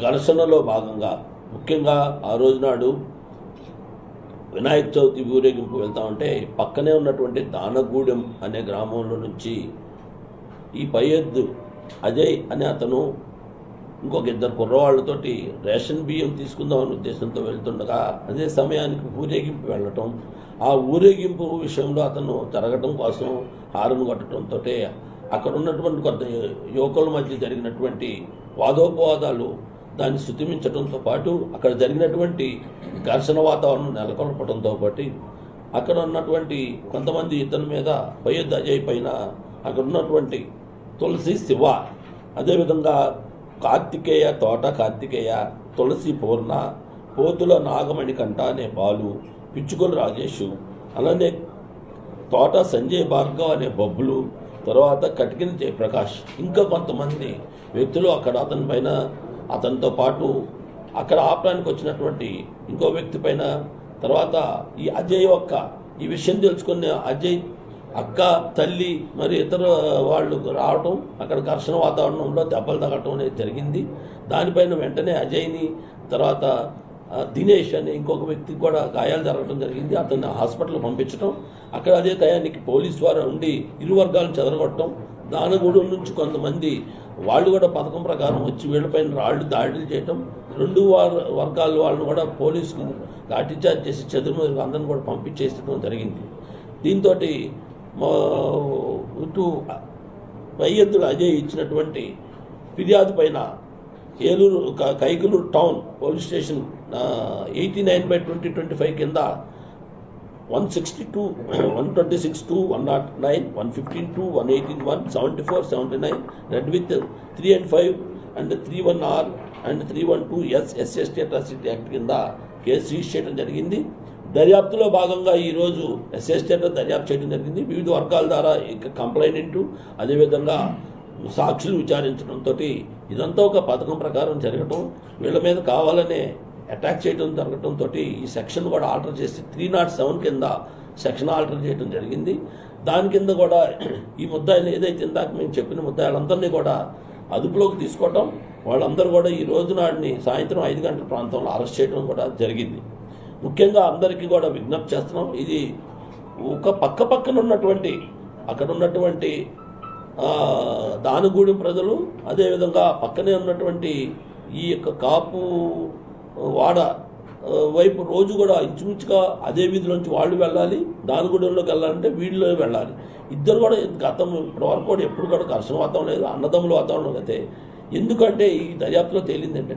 ఘర్షణలో భాగంగా ముఖ్యంగా ఆ రోజు నాడు వినాయక చవితి ఊరేగింపు వెళ్తా ఉంటే పక్కనే ఉన్నటువంటి దానగూడెం అనే గ్రామంలో నుంచి ఈ పై ఎద్దు అజయ్ అనే అతను ఇంకొక ఇద్దరు కుర్రవాళ్ళతోటి రేషన్ బియ్యం తీసుకుందామనే ఉద్దేశంతో వెళ్తుండగా అదే సమయానికి ఊరేగింపు వెళ్ళటం. ఆ ఊరేగింపు విషయంలో అతను జరగటం కోసం హారం కొట్టడంతో అక్కడ ఉన్నటువంటి కొంత యువకుల మధ్య జరిగినటువంటి వాదోపవాదాలు దాన్ని శుతిమించడంతో పాటు అక్కడ జరిగినటువంటి ఘర్షణ వాతావరణం నెలకొల్పడంతో పాటు అక్కడ ఉన్నటువంటి కొంతమంది ఇతని మీద పయ్యద్ అజయ్ పైన అక్కడ ఉన్నటువంటి తులసి శివ అదేవిధంగా కార్తికేయ తోట కార్తికేయ తులసి పూర్ణ పోతుల నాగమణి కంట అనే బాలు పిచ్చుకొల రాజేషు అలానే తోట సంజయ్ భార్గవ్ అనే బొబ్బులు తర్వాత కటికిన జయప్రకాష్ ఇంకా కొంతమంది వ్యక్తులు అక్కడ అతని పైన అతనితో పాటు అక్కడ ఆపడానికి వచ్చినటువంటి ఇంకో వ్యక్తి పైన తర్వాత ఈ అజయ్ యొక్క ఈ విషయం తెలుసుకున్న అజయ్ అక్క తల్లి మరి ఇతర వాళ్ళు రావటం అక్కడ ఘర్షణ వాతావరణంలో దెబ్బలు తగ్గటం అనేది జరిగింది. దానిపైన వెంటనే అజయ్ని తర్వాత దినేష్ అనే ఇంకొక వ్యక్తికి కూడా గాయాలు జరగడం జరిగింది. అతన్ని హాస్పిటల్ పంపించడం అక్కడ అదే టయానికి పోలీస్ వారు ఉండి ఇరు వర్గాలను చెదరగొట్టడం దానగూడెం నుంచి కొంతమంది వాళ్ళు కూడా పథకం ప్రకారం వచ్చి వీళ్ళపైన రాళ్ళు దాడులు చేయటం రెండు వార వర్గాల వాళ్ళని కూడా పోలీసుకు లాఠీచార్జ్ చేసి చెదురు అందరిని కూడా పంపించేసడం జరిగింది. దీంతో ఇటు ఎత్తుడు అజయ్ ఇచ్చినటువంటి ఫిర్యాదు పైన Eluru Kaikaluru town police station eighty nine by twenty twenty five కింద one sixty two one twenty six two one nought nine one fifteen two one eighteen one seventy four seventy nine read with three and five and three one R and three one two S SST atrocity act కింద కేసు register చేయడం జరిగింది. దర్యాప్తులో భాగంగా ఈరోజు SST దర్యాప్తు చేయడం జరిగింది. వివిధ వర్గాల ద్వారా ఇక కంప్లైంట్ అదేవిధంగా సాక్షులు విచారించడంతో ఇదంతా ఒక పథకం ప్రకారం జరగటం వీళ్ళ మీద కావాలనే అటాక్ చేయడం తోటి ఈ సెక్షన్ కూడా ఆల్టర్ చేసి త్రీ నాట్ సెవెన్ కింద సెక్షన్ ఆల్టర్ చేయడం జరిగింది. దాని కింద కూడా ఈ ముద్దాయిలు ఏదైతే ఇందాక మేము చెప్పిన ముద్దాయిలందరినీ కూడా అదుపులోకి తీసుకోవటం వాళ్ళందరూ కూడా ఈ రోజు నాడిని సాయంత్రం ఐదు గంటల ప్రాంతంలో అరెస్ట్ చేయడం కూడా జరిగింది. ముఖ్యంగా అందరికీ కూడా విజ్ఞప్తి చేస్తున్నాం ఇది ఒక పక్క పక్కన ఉన్నటువంటి అక్కడ ఉన్నటువంటి ఆ, దానగూడెం ప్రజలు అదేవిధంగా పక్కనే ఉన్నటువంటి ఈ యొక్క కాపు వాడ వైపు రోజు కూడా ఇంచుమించుగా అదే వీధిలోంచి వాళ్ళు వెళ్ళాలి దానిగూడెంలోకి వెళ్ళాలంటే వీళ్ళు వెళ్ళాలి. ఇద్దరు కూడా గతం ఇప్పటివరకు కూడా ఎప్పుడు కూడా ఘర్షణ వాతావరణం లేదు అన్నదమ్ముల వాతావరణం అయితే. ఎందుకంటే ఈ దర్యాప్తులో తేలింది ఏంటంటే